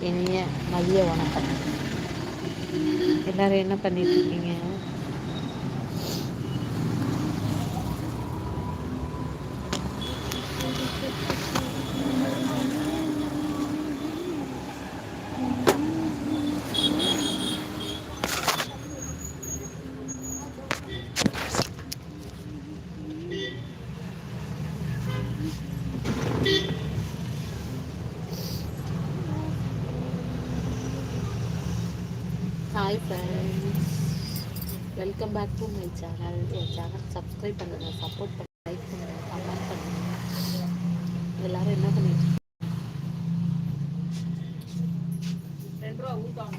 இனிய மதிய வணக்கம் எல்லாரும் என்ன பண்ணிட்டு இருக்கீங்க you friends welcome back to my channel N channel subscribe பண்ணுங்கள் சப்போர்ட் பண்ணுங்கள் லைக் பண்ணுங்கள் கமெண்ட் பண்ணுங்கள் எல்லாரும் என்ன பண்ணிட்டு ரெண்டு ரூபா ஊத்தாங்க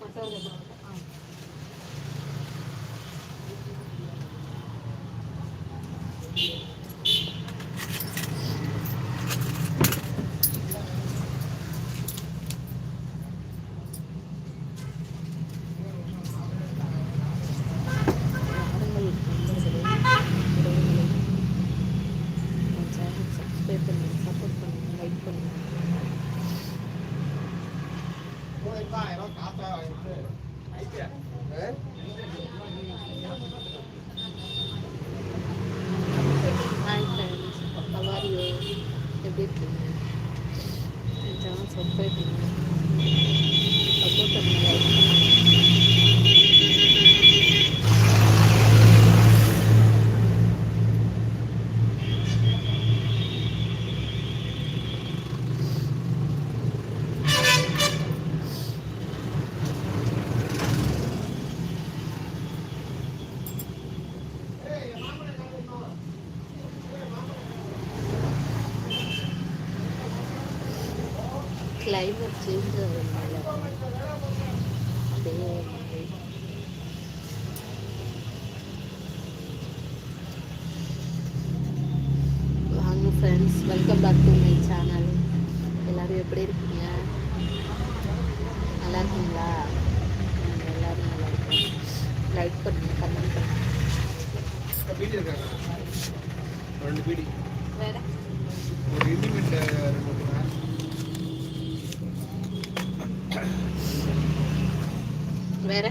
மற்றவங்க ஆ வாருங்கள் நண்பர்களே, உறவுகளே. என் சேனல் சப்ஸ்கிரைப் பண்ணுங்க சப்போர்ட் பண்ணுங்க லைக் பண்ணுங்க hi friends how are you எப்படி இருக்கீங்க என் சேனல் சப்ஸ்கிரைப் பண்ணுங்க சப்போர்ட் பண்ணுங்க லைக் பண்ணுங்க கிளைமேட் சேஞ்ச் ஆகுறதுனால அப்படியே ஒரு மாதிரி வாங்க friends welcome back to my channel எல்லாரும் எப்படி இருக்கீங்க நல்லா இருக்கீங்களா ம், எல்லாரும் நல்லா இருக்கோம் லைக் பண்ணுங்க கமெண்ட் பண்ணுங்க பீடி இருக்காங்க ரெண்டு பீடி வேற ஒரு இண்டிமெண்ட் ரெண்டு இருக்குங்க வேற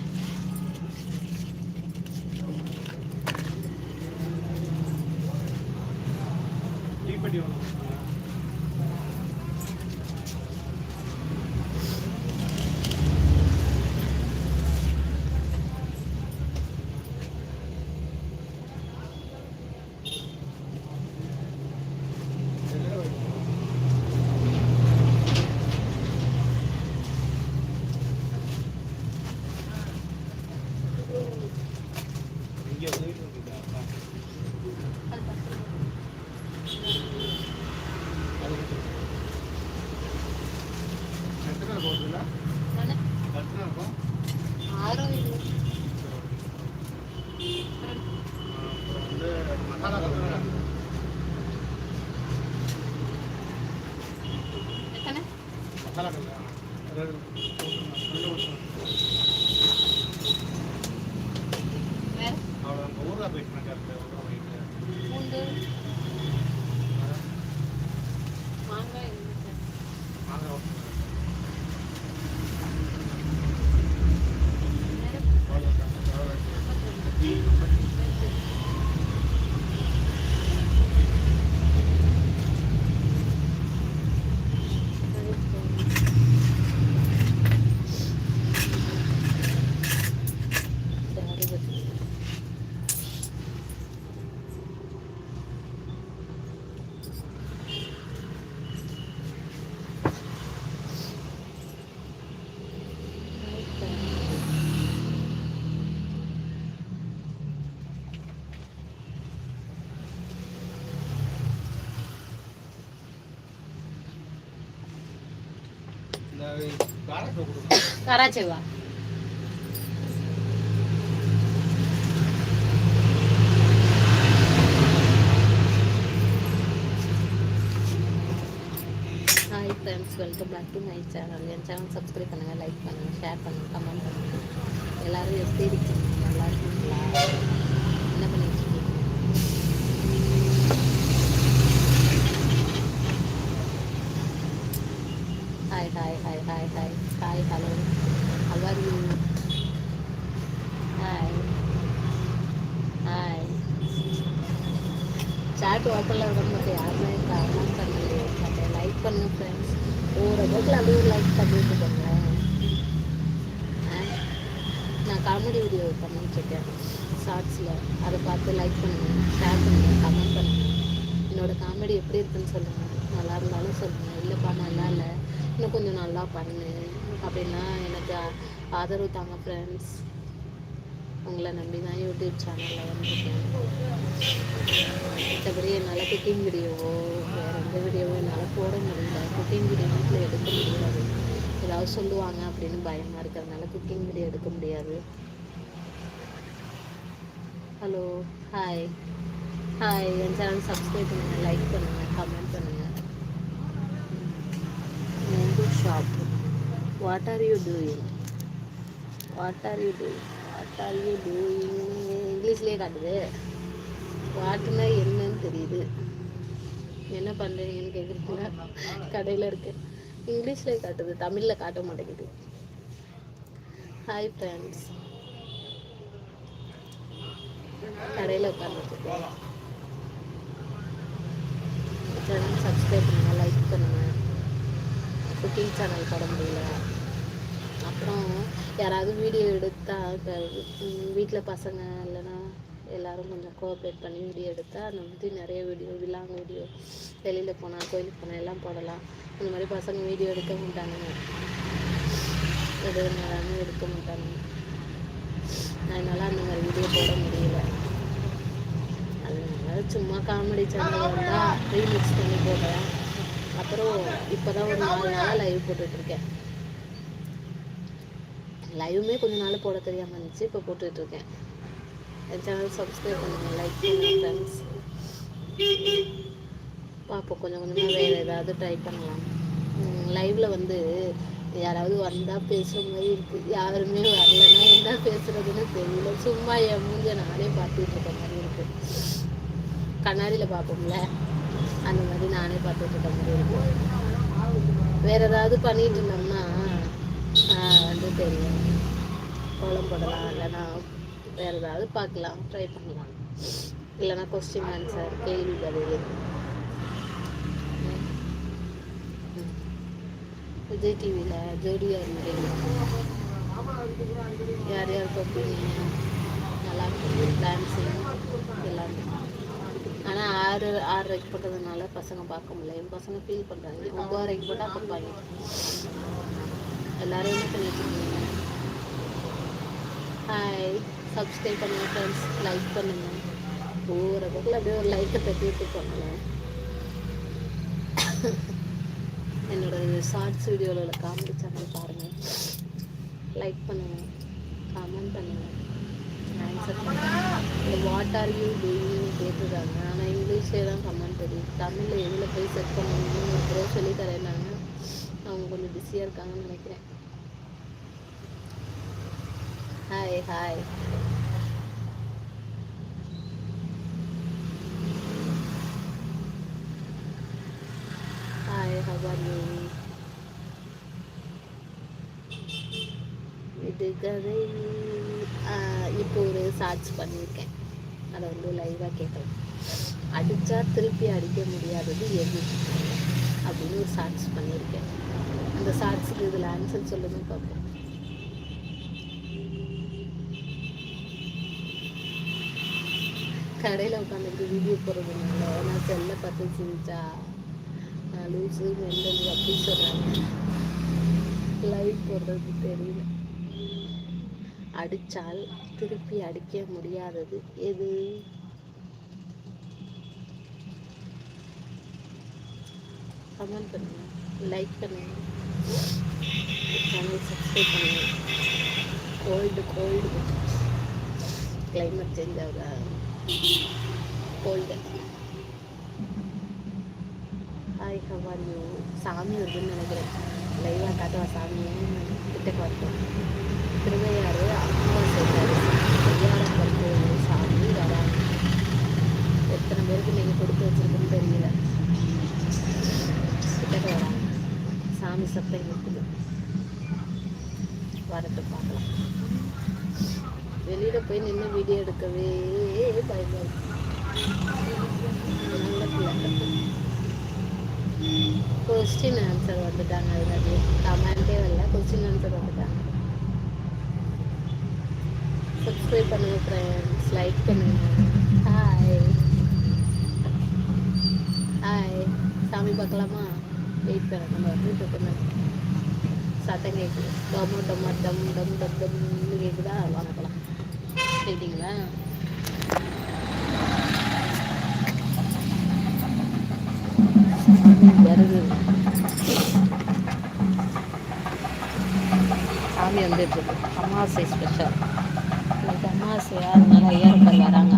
வந்து மசாலா கலர் எத்தனை மசாலா கலர் ரெண்டு கொடுத்துருங்க. வேற அவ்வளோ அந்த ஊறுகாய் போயிட்டு கரெக்டாக ஊறுகாய் போயிட்டு பூண்டு மாங்காய் இல்லை. வாங்க ஓகே வேற இந்த காரத்தை கொடுங்க கராச்சேவா? Hi friends welcome back to my channel N channel subscribe பண்ணுங்கள் லைக் பண்ணுங்கள் ஷேர் பண்ணுங்கள் கமெண்ட் பண்ணுங்கள் எல்லோரும் எப்படி இருக்கீங்க? நல்லா இருக்கீங்களா? என்ன பண்ணிட்டு இருக்கீங்க hi hi hi hi hi hello how are you hi hi chat ஓப்பனில் விடும்போது யாருமே கமெண்ட் பண்ணலையே. அதை லைக் பண்ணுங்க ஃப்ரெண்ட்ஸ் ஒரு பக்கத்தில் அப்படியே ஒரு லைக் பண்ணிட்டு போங்களேன் ஆ? நான் காமெடி வீடியோ பண்ணிட்டு இருக்கேன் ஷார்ட்ஸில் அதை பார்த்து லைக் பண்ணுங்கள் ஷேர் பண்ணுங்கள் கமெண்ட் பண்ணுங்கள் என்னோடய காமெடி எப்படி இருக்குன்னு சொல்லுங்கள் நல்லா இருந்தாலும் சொல்லுங்கள் இல்லைப்பா நல்லா இல்லை. இன்னும் கொஞ்சம் நல்லா பண்ணு. அப்படின்னா எனக்கு ஆதரவு தாங்க ஃப்ரெண்ட்ஸ் உங்களை நம்பி தான் யூடியூப் சேனலில் வந்திருக்கேன். மற்றபடி என்னால் குக்கிங் வீடியோவோ வேறு எந்த வீடியோவோ என்னால் போட முடியல. குக்கிங் வீடியோ வீட்டில் எடுக்க முடியாது. ஏதாவது சொல்லுவாங்க அப்படின்னு பயமாக இருக்கிறதுனால குக்கிங் வீடியோ எடுக்க முடியாது. ஹலோ ஹாய் ஹாய் என் சேனல் சப்ஸ்கிரைப் பண்ணுங்கள் லைக் பண்ணுங்கள் கமெண்ட் பண்ணுங்கள் mango what are you doing what are you doing what are you doing இங்கிலீஷ்லேயே காட்டுது. வாட்டுனா என்னன்னு தெரியுது. என்ன பண்ணுறீங்கன்னு கேட்குறீங்களா கடையில் இருக்கு. இங்கிலீஷில் காட்டுது. தமிழில் காட்ட மாட்டேங்குது. ஹாய் ஃப்ரெண்ட்ஸ் கடையில் உட்காந்துருக்கேன் சேனல் சப்ஸ்கிரைப் பண்ணுங்கள் லைக் பண்ணுங்கள் குக்கிங் சேனல் போட முடியல அப்புறம் யாராவது வீடியோ எடுத்தால் இப்போ வீட்டில் பசங்க இல்லைன்னா எல்லாரும் கொஞ்சம் கோஆப்ரேட் பண்ணி வீடியோ எடுத்தால் அந்த மாதிரி நிறைய வீடியோ விழாங்க வீடியோ வெளியில் போனால் கோயிலுக்கு போனால் எல்லாம் போடலாம். அந்த மாதிரி பசங்க வீடியோ எடுக்க மாட்டாங்க எதுவும் வேணாலும் எடுக்க மாட்டாங்க அதனால் அந்த மாதிரி வீடியோ போட முடியல. அதனால சும்மா காமெடி சேனல் வந்தால் ரீமிக்ஸ் பண்ணி போடுறேன் அப்புறம் இப்போ தான் ஒரு நாலு நாளாக லைவ் போட்டுட்ருக்கேன். லைவுமே கொஞ்ச நாள் போட தெரியாமல் இருந்துச்சு இப்போ போட்டுட்ருக்கேன். என் சேனல் சப்ஸ்கிரைப் பண்ணுங்கள் லைக் பண்ணுங்கள் ஃப்ரெண்ட்ஸ் பார்ப்போம் கொஞ்சம் கொஞ்சமாக வேறு ஏதாவது ட்ரை பண்ணலாம். லைவில் வந்து யாராவது வந்தால் பேசுகிற மாதிரி இருக்குது யாருமே வரலன்னா என்ன பேசுகிறதுன்னு தெரியல. சும்மா என் மூஞ்ச நானே பார்த்துட்டு இருக்க மாதிரி இருக்கு. கண்ணாடியில் பார்ப்போம்ல. அந்த மாதிரி நானே பார்த்துட்டு இருக்க மாதிரி இருக்கும். வேற ஏதாவது பண்ணிட்டு இருந்தோம்னா வந்து தெரியும். கோலம் போடலாம் இல்லைன்னா வேற ஏதாவது பார்க்கலாம் ட்ரை பண்ணலாம். இல்லைன்னா கொஸ்டின் ஆன்சர் கேள்வி பதில் விஜய் டிவியில் ஜோடியாக இருந்தீங்க யார் யார் பார்ப்பீங்க நல்லா இருக்கும் டான்ஸிங் எல்லாமே? ஆனால் ஆறு ஆறரைக்கு போட்டதுனால பசங்க பார்க்க முடியல. என் பசங்க ஃபீல் பண்ணுறாங்க ஒம்பதரைக்கு போட்டால் பார்ப்பாங்க. எல்லாரும் என்ன பண்ணிட்டுருக்கீங்க ஹாய் சப்ஸ்கிரைப் பண்ணுங்கள் ஃப்ரெண்ட்ஸ் லைக் பண்ணுங்கள் ஒவ்வொரு பக்கத்தில் அப்படியே ஒரு லைக்கை தட்டி விட்டு பண்ணுங்களேன் என்னோட ஷார்ட்ஸ் வீடியோவில் உள்ள காமெடி சேனல் பாருங்கள் லைக் பண்ணுங்கள் கமெண்ட் பண்ணுங்கள் ஆன்சர் பண்ணுங்கள் வாட் ஆர் யூ டூயிங் கேட்டுருக்காங்க. ஆனால் இங்கிலீஷ்லேயே தான் கமெண்ட் தெரியும் தமிழில் எதில் போய் செட் பண்ணணும்னு ஒரு ப்ரோ சொல்லி தரேன்னாங்க. அவங்க கொஞ்சம் பிஸியாக இருக்காங்கன்னு நினைக்கிறேன். Hi hi hi how you இது கதை ஆஹ் இப்போ ஒரு சார்ஜ் பண்ணியிருக்கேன் அதை வந்து லைவாக கேட்கலாம். அடித்தா திருப்பி அடிக்க முடியாதது எது? அப்படின்னு ஒரு ஷார்ட்ஸ் பண்ணியிருக்கேன். அந்த ஷார்ட்ஸுக்கு இதில் ஆன்சர் சொல்லுங்க பார்ப்போம். கடையில் உட்காந்துட்டு வீடியோ போடுறதுனால நான் செல்லை பார்த்து சிரிச்சா நான் லூஸு மெண்டல் அப்படின்னு சொல்கிறாங்க லைவ் போடுறது தெரியல. அடித்தால் திருப்பி அடிக்க முடியாதது. எது? கமெண்ட் பண்ணுங்க. லைக் பண்ணுங்க. சேனல் சப்ஸ்கிரைப் பண்ணுங்க. கோல்டு கோல்டு கிளைமேட் சேஞ்ச் ஆகுதா? Cold hi how are you சாமி வருதுன்னு நினைக்கிறேன். லைவாக காட்டுவா சாமியை கிட்டக்கு வரட்டும் திருவையாறு ஐயாயிரம் கோயில் சாமி வராங்க. எத்தனை பேருக்கு நீங்கள் கொடுத்து வச்சிருக்குன்னு தெரியல. கிட்டக்க வராங்க. சாமி சத்தம் இருக்குது வரட்டு பார்க்கலாம். வெளியில் போய் நின்று வீடியோ எடுக்கவே பயமா நல்ல கொஸ்டின் ஆன்சர் வந்துட்டாங்க. அது கமெண்டே வரல. கொஸ்டின் ஆன்சர் வந்துட்டாங்க. சப்ஸ்கிரைப் பண்ணுங்க ஃப்ரெண்ட்ஸ் லைக் பண்ணுங்க. ஹாய் ஹாய் சாமி பார்க்கலாமா? வெயிட் பண்ண. நம்ம வந்துட்டு இருக்கோம் சத்தம் கேட்குது டொமோ டொமோ டம் டம் டம் டம்னு கேட்குதா கேட்டிங்களா? சாமி வருது. சாமி வந்துட்டு இருக்கு. அமாவாசை ஸ்பெஷல் இன்னைக்கு அமாவாசையா அதனால ஐயாயிரம்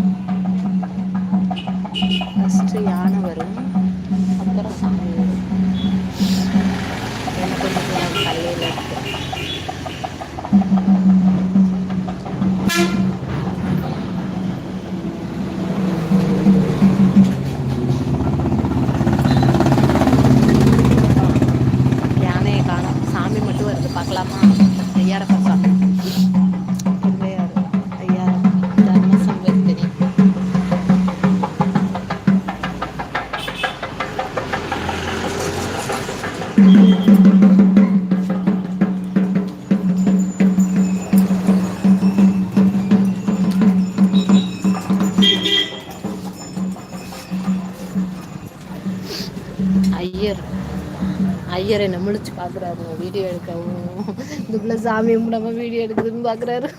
ஐயர் என்ன முழிச்சு பார்க்குறாரு. வீடியோ எடுக்கவும் இந்த பிள்ளை சாமி கும்பிடாம வீடியோ எடுக்குதுன்னு பார்க்குறாரு.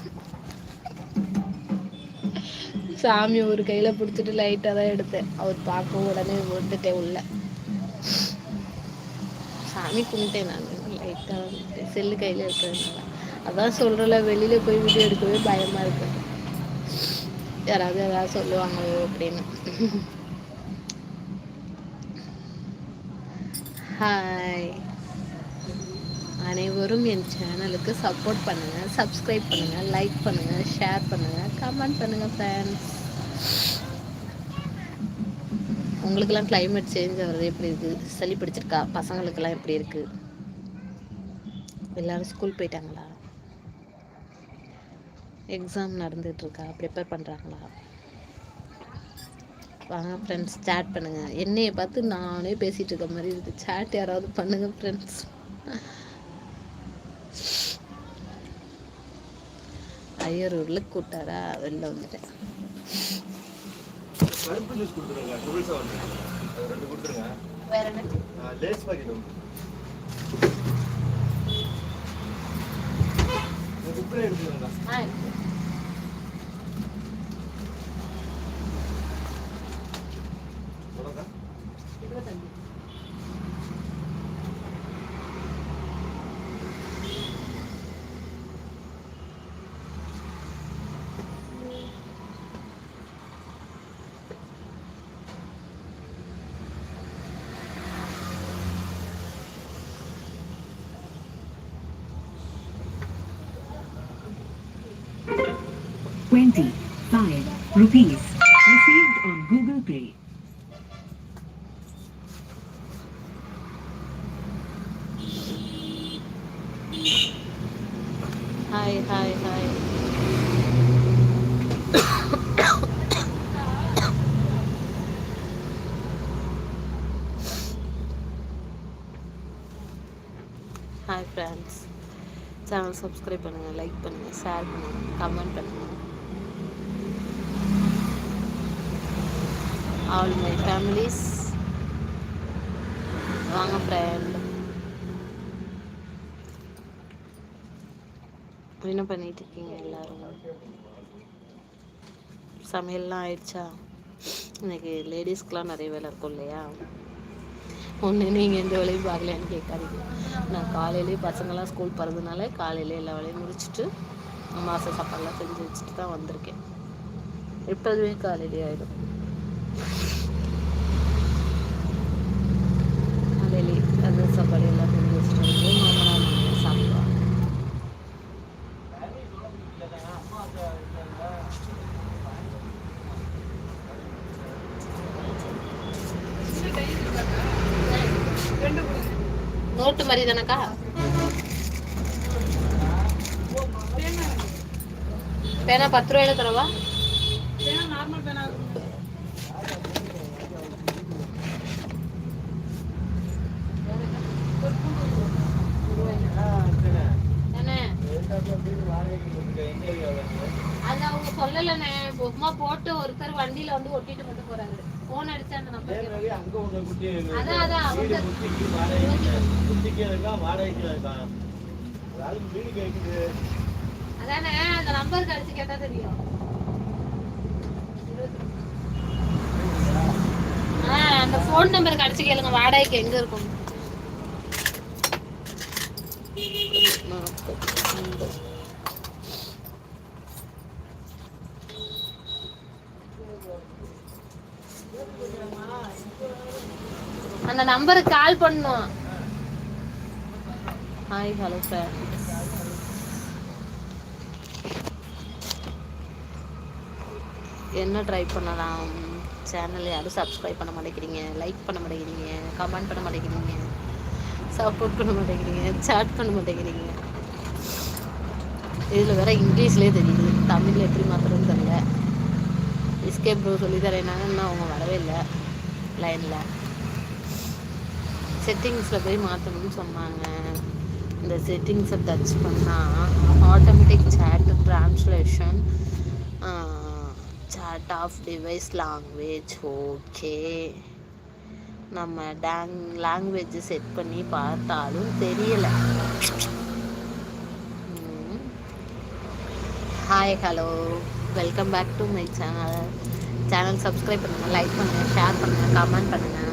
சாமி ஒரு கையில் பிடிச்சிட்டு லைட்டாக தான் எடுத்தேன். அவர் பார்க்க உடனே வந்துட்டேன் உள்ள. சாமி கும்பிட்டேன் நான். லைட்டாக வந்துட்டேன் செல்லு கையில் இருக்கிறதுனால. அதான் சொல்கிறல வெளியில் போய் வீடியோ எடுக்கவே பயமாக இருக்கு. யாராவது ஏதாவது சொல்லுவாங்களோ அப்படின்னு. ஹாய் அனைவரும் என் சேனலுக்கு சப்போர்ட் பண்ணுங்கள் சப்ஸ்கிரைப் பண்ணுங்கள் லைக் பண்ணுங்கள் ஷேர் பண்ணுங்கள் கமெண்ட் பண்ணுங்கள் ஃப்ரெண்ட்ஸ் உங்களுக்கெல்லாம் கிளைமேட் சேஞ்ச் ஆகிறது எப்படி இருக்குது சளி பிடிச்சிருக்கா? பசங்களுக்கெல்லாம் எப்படி இருக்குது எல்லோரும் ஸ்கூல் போயிட்டாங்களா? எக்ஸாம் நடந்துகிட்ருக்கா ப்ரிப்பேர் பண்ணுறாங்களா வாங்க ஃப்ரெண்ட்ஸ் சேட் பண்ணுங்க. என்னைய பார்த்து நானே பேசிட்டு இருக்க மாதிரி இருக்கு. சேட் யாராவது பண்ணுங்க ஃப்ரெண்ட்ஸ் ஐயரூர்ல கூட்டாரா? வெளில வந்துட்டேன். கருப்பு ஜூஸ் கொடுத்துருங்க ட்ரிபிள் செவன் அது ரெண்டு கொடுத்துருங்க வேற என்ன ஆ, லேஸ் பாக்கெட் ஒன்று குப்பரை எடுத்துருங்க ஆ சொல்லுங்க இருபத்தஞ்சு Twenty-five rupees. Received on Google Pay. Hi hi hi hi friends channel subscribe பண்ணுங்கள் லைக் பண்ணுங்கள் ஷேர் பண்ணுங்கள் கமெண்ட் பண்ணுங்கள் ஆல் மை ஃபேமிலிஸ் வாங்க ஃப்ரெண்ட் என்ன பண்ணிட்டு இருக்கீங்க எல்லாரும் சமையல்லாம் ஆயிடுச்சா இன்னைக்கு லேடிஸ்க்கெலாம் நிறைய வேலை இருக்கும் இல்லையா ஒன்று நீங்கள் எந்த வேலையும் பார்க்கலையான்னு கேட்காதீங்க நான் காலையிலேயே பசங்கள்லாம் ஸ்கூல் போகிறதுனால காலையிலே எல்லா வேலையும் முடிச்சுட்டு மாத சாப்பாடெல்லாம் செஞ்சு வச்சுட்டு தான் வந்திருக்கேன் எப்போதுமே காலையிலே ஆகிடும் காலையிலே அது சாப்பாடு எல்லாம் செஞ்சு வச்சுட்டு வந்து மாமனார் மாமியார் சாப்பிடுவாங்க நோட்டு மாதிரி தானக்கா பேனா பத்து ரூபாயில தரவா அது அவங்க சொல்லலண்ணே. சும்மா போட்டு ஒருத்தர் வண்டியில வந்து ஒட்டிட்டு மட்டும் போறாரு. போன் அடிச்சா அந்த நம்பர் அங்க ஒண்ணு குட்டி அதான் அதான் அவங்க குட்டிக்கு வாடகை குட்டிக்கு இருக்கா வாடகைக்கு இருக்கா? அதாவது வீடு கேட்குது அதானே அந்த நம்பருக்கு அடிச்சு கேட்டா தெரியும். ஆ, அந்த ஃபோன் நம்பருக்கு அடிச்சு கேளுங்க வாடகைக்கு எங்க இருக்கும்? அந்த நம்பருக்கு கால் பண்ணும். ஹாய் ஹலோ சார் என்ன ட்ரை பண்ணலாம்? சேனல் யாரும் சப்ஸ்கிரைப் பண்ண மாட்டேங்கிறீங்க. லைக் பண்ண மாட்டேங்கிறீங்க. கமெண்ட் பண்ண மாட்டேங்கிறீங்க. சப்போர்ட் பண்ண மாட்டேங்கிறீங்க. சேட் பண்ண மாட்டேங்கிறீங்க. இதில் வேற இங்கிலீஷ்லேயே தெரியுது. தமிழில் எப்படி மாத்திரம் தெரியல. எஸ்கே ப்ரோ சொல்லி தரேனாங்க இன்னும் அவங்க வரவே இல்லை. லைனில் செட்டிங்ஸில் போய் மாற்றணும்னு சொன்னாங்க. இந்த செட்டிங்ஸை டச் பண்ணால் automatic chat translation chat off device language okay நம்ம டேங் லாங்குவேஜ் செட் பண்ணி பார்த்தாலும் தெரியலை. Hi hello welcome back to my channel channel subscribe பண்ணுங்கள் லைக் பண்ணுங்கள் ஷேர் பண்ணுங்கள் கமெண்ட் பண்ணுங்கள்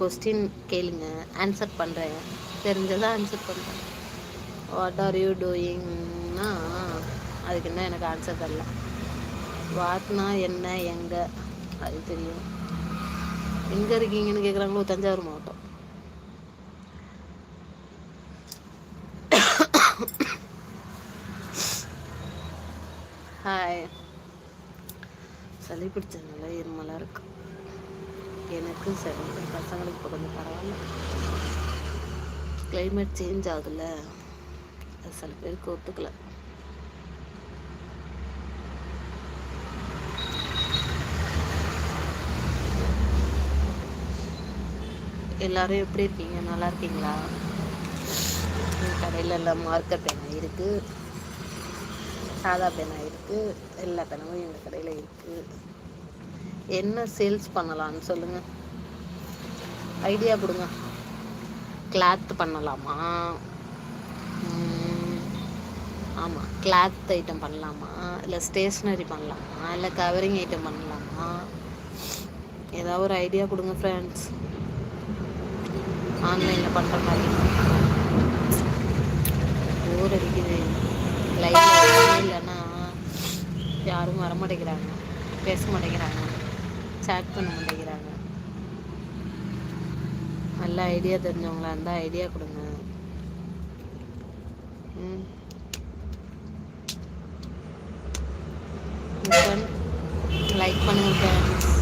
கொஸ்டின் கேளுங்க. ஆன்சர் பண்ணுறேன் தெரிஞ்சதை ஆன்சர் பண்ணுறேன் வாட் ஆர் யூ டூயிங்னா அதுக்கு என்ன எனக்கு ஆன்சர் தரல. வாட்னா என்ன எங்கே? அது தெரியும். எங்கே இருக்கீங்கன்னு கேட்குறாங்களோ தஞ்சாவூர் மாவட்டம். ஹாய் சளி பிடிச்சதுனால இருமலாக இருக்கும் எனக்கு சரி. பசங்களுக்கு இப்போ கொஞ்சம் பரவாயில்ல. கிளைமேட் சேஞ்ச் ஆகுதுல்ல அது சில பேருக்கு ஒத்துக்கல. எல்லாரும் எப்படி இருக்கீங்க? நல்லா இருக்கீங்களா? கடையில் எல்லாம் மார்க்கர் பேனா இருக்குது சாதா பேனா இருக்குது எல்லா பேனமும் எங்கள் கடையில் இருக்குது என்ன சேல்ஸ் பண்ணலாம்னு சொல்லுங்கள் ஐடியா கொடுங்க. கிளாத் பண்ணலாமா? ஆமாம் கிளாத் ஐட்டம் பண்ணலாமா? இல்லை ஸ்டேஷ்னரி பண்ணலாமா? இல்லை கவரிங் ஐட்டம் பண்ணலாமா? ஏதாவது ஒரு ஐடியா கொடுங்க ஃப்ரெண்ட்ஸ் ஆன்லைனில் பண்ணுற மாதிரி. போர் அடிக்குது. லைஃப் இல்லைன்னா யாரும் வர மாட்டேங்கிறாங்க பேச மாட்டேங்கிறாங்க. சேட் பண்ண மாட்டேங்கிறாங்க நல்ல ஐடியா தெரிஞ்சவங்களா இருந்தால் ஐடியா கொடுங்க. ம். லைக் பண்ணுங்க ஃப்ரெண்ட்ஸ்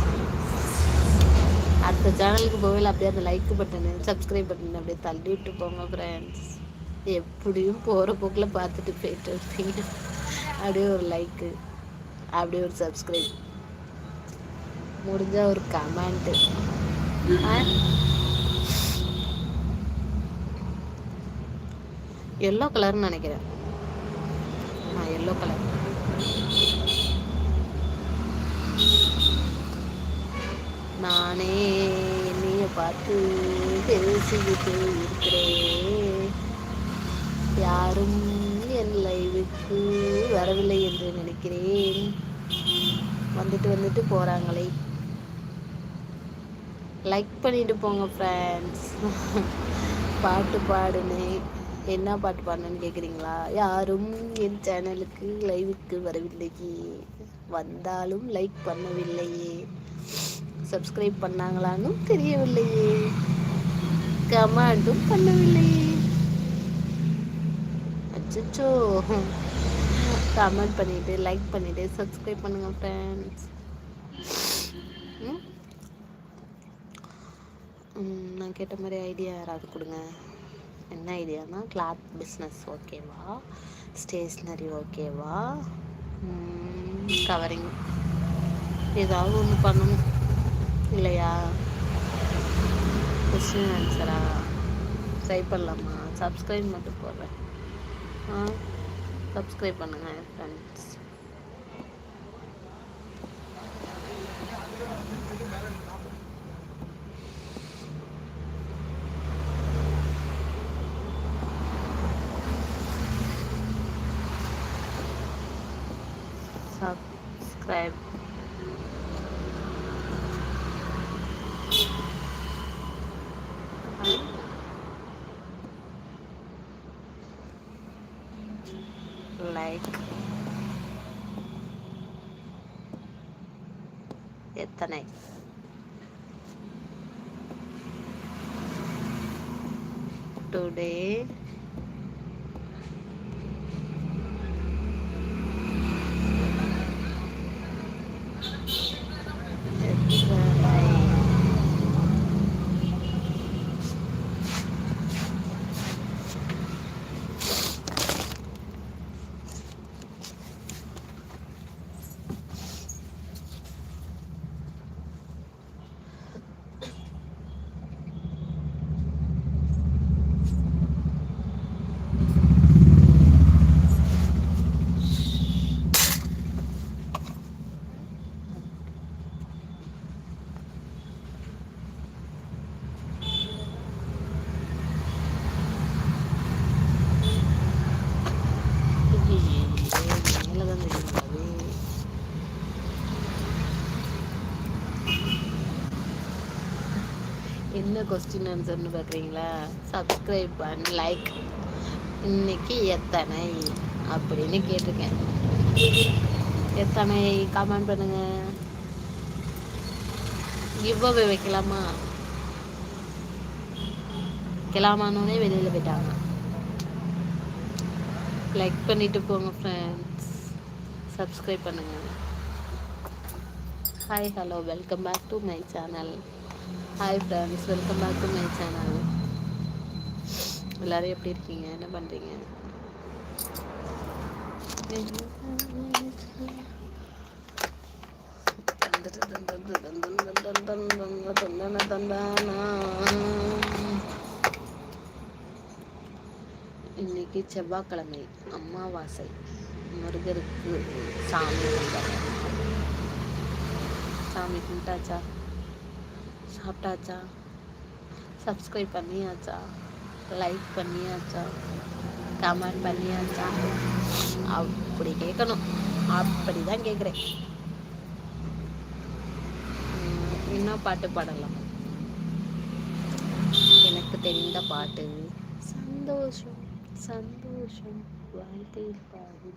அடுத்த சேனலுக்கு போகல அப்படியே அந்த லைக் பட்டனு சப்ஸ்கிரைப் பட்டன் அப்படியே தள்ளி விட்டு போங்க ஃப்ரெண்ட்ஸ் எப்படியும் போகிற போக்கில் பார்த்துட்டு போயிட்டு இருப்பீங்க. அப்படியே ஒரு லைக்கு அப்படியே ஒரு சப்ஸ்கிரைப் முடிஞ்சால் ஒரு கமெண்ட்டு எல்லோ கலர்னு நினைக்கிறேன். ஆ எல்லோ கலர் நானே என்னைய பார்த்து பேசிக்கிட்டு இருக்கிறேன். யாரும் என் லைவுக்கு வரவில்லை என்று நினைக்கிறேன். வந்துட்டு வந்துட்டு போகிறாங்களே லைக் பண்ணிட்டு போங்க ஃப்ரெண்ட்ஸ் பாட்டு பாடுனேன். என்ன பாட்டு பாடுனேன்னு கேட்குறீங்களா யாரும் என் சேனலுக்கு லைவுக்கு வரவில்லையே வந்தாலும் லைக் பண்ணவில்லையே சப்ஸ்கிரைப் பண்ணாங்களான்னு தெரியவில்லையே கமெண்டும் பண்ணவில்லையே அச்சோ கமெண்ட் பண்ணிவிட்டு லைக் பண்ணிவிட்டு சப்ஸ்கிரைப் பண்ணுங்கள் ஃப்ரெண்ட்ஸ் நான் கேட்ட மாதிரி ஐடியா யாராவது கொடுங்க. என்ன ஐடியானா கிளாத் பிஸ்னஸ் ஓகேவா ஸ்டேஷ்னரி ஓகேவா கவரிங் ஏதாவது ஒன்று பண்ணணும். இல்லையா? கொஸ்டின் ஆன்சரா ட்ரை பண்ணலாமா? சப்ஸ்கிரைப் மட்டும் போடுறேன். ஆ? சப்ஸ்கிரைப் பண்ணுங்கள் ஃப்ரெண்ட்ஸ் today என்ன கொஸ்டின் ஆன்சர்னு பார்க்குறீங்களா சப்ஸ்கிரைப் அண்ட் லைக் இன்னைக்கு எத்தனை? அப்படின்னு கேட்டிருக்கேன். எத்தனை? கமெண்ட் பண்ணுங்க. இவ்வளவு வைக்கலாமா? வைக்கலாமான்னே வெளியில் போயிட்டாங்க. லைக் பண்ணிட்டு போங்க ஃப்ரெண்ட்ஸ் சப்ஸ்கிரைப் பண்ணுங்க. Hi hello welcome back to my channel hi friends welcome back to my channel எல்லாரும் எப்படி இருக்கீங்க? என்ன பண்ணுறீங்க இன்னைக்கு செவ்வாய்க்கிழமை அம்மாவாசை முருகருக்கு சாமி சாமி கும்பிட்டாச்சா? சாப்பிட்டாச்சா? சப்ஸ்கிரைப் பண்ணியாச்சா? லைக் பண்ணியாச்சா? கமெண்ட் பண்ணியாச்சா? அப்படி கேட்கணும். அப்படி தான் கேட்குறேன் என்ன பாட்டு பாடலாம்? எனக்கு தெரிந்த பாட்டு. சந்தோஷம் சந்தோஷம் வாழ்க்கையில் பாதி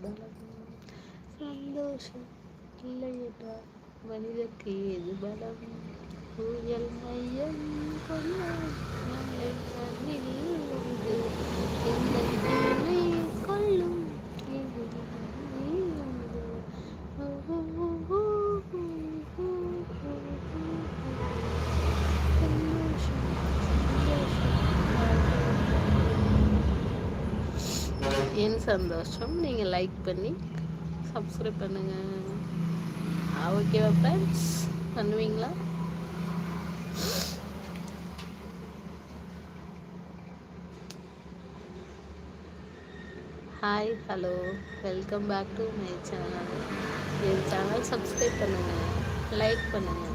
சந்தோஷம் இல்லை என்றால் மனிதக்கு எது பலம்? புயல் மையம் கொள்ள நாளை கண்ணில் உண்டு என் சந்தோஷம். நீங்கள் லைக் பண்ணி சப்ஸ்கிரைப் பண்ணுங்கள் ஓகேவா ஃப்ரெண்ட்ஸ் பண்ணுவீங்களா? Hi hello welcome back to my channel N channel subscribe பண்ணுங்க லைக் பண்ணுங்க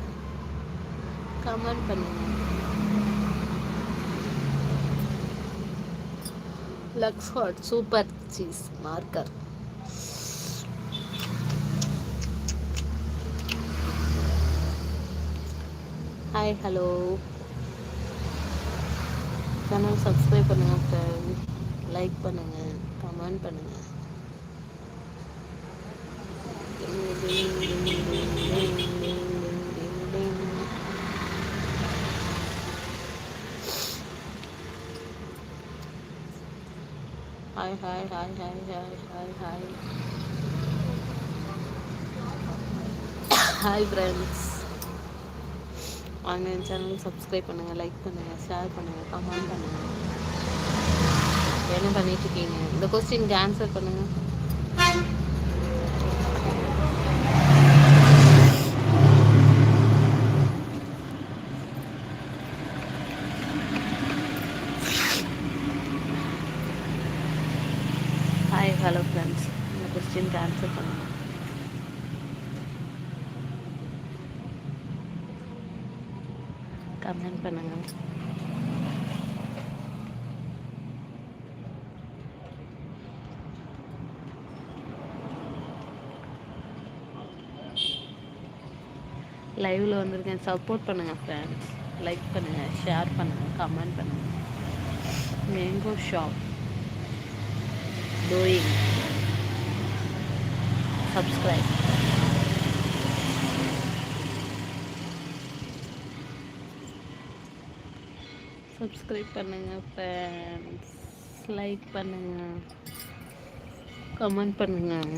கமெண்ட் பண்ணுங்க. லக்ஸ்ஃபோர்ட் super cheese marker hi hello channel subscribe பண்ணுங்க ஃப்ரெண்ட் லைக் பண்ணுங்க. கமெண்ட் பண்ணுங்க. Hi hi hi hi hi hi hi hi friends வாங்க என் channel subscribe பண்ணுங்கள் like பண்ணுங்கள் ஷேர் பண்ணுங்கள் கமெண்ட் பண்ணுங்கள் என்ன பண்ணிட்டு இருக்கீங்க இந்த கொஸ்டினுக்கு ஆன்சர் பண்ணுங்கள் ஹாய் ஹலோ ஃப்ரெண்ட்ஸ் இந்த கொஸ்டினுக்கு ஆன்சர் பண்ணுங்கள் கமெண்ட் பண்ணுங்கள் லைவில் வந்திருக்கேன். சப்போர்ட் பண்ணுங்கள் ஃப்ரெண்ட்ஸ் லைக் பண்ணுங்கள் ஷேர் பண்ணுங்கள் கமெண்ட் பண்ணுங்கள் mango shop doing subscribe subscribe பண்ணுங்கள் ஃப்ரெண்ட்ஸ் லைக் பண்ணுங்கள் கமெண்ட் பண்ணுங்கள்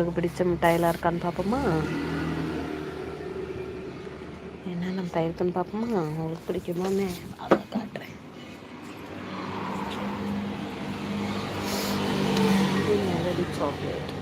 உங்களுக்கு பிடிச்ச மிட்டாயெல்லாம் இருக்கான்னு பார்ப்போமா? என்னென்ன மிட்டாய் இருக்குன்னு பார்ப்போமா? உங்களுக்கு பிடிக்குமான்னு அதை காட்டுறேன். இது மெலடி சாக்லேட்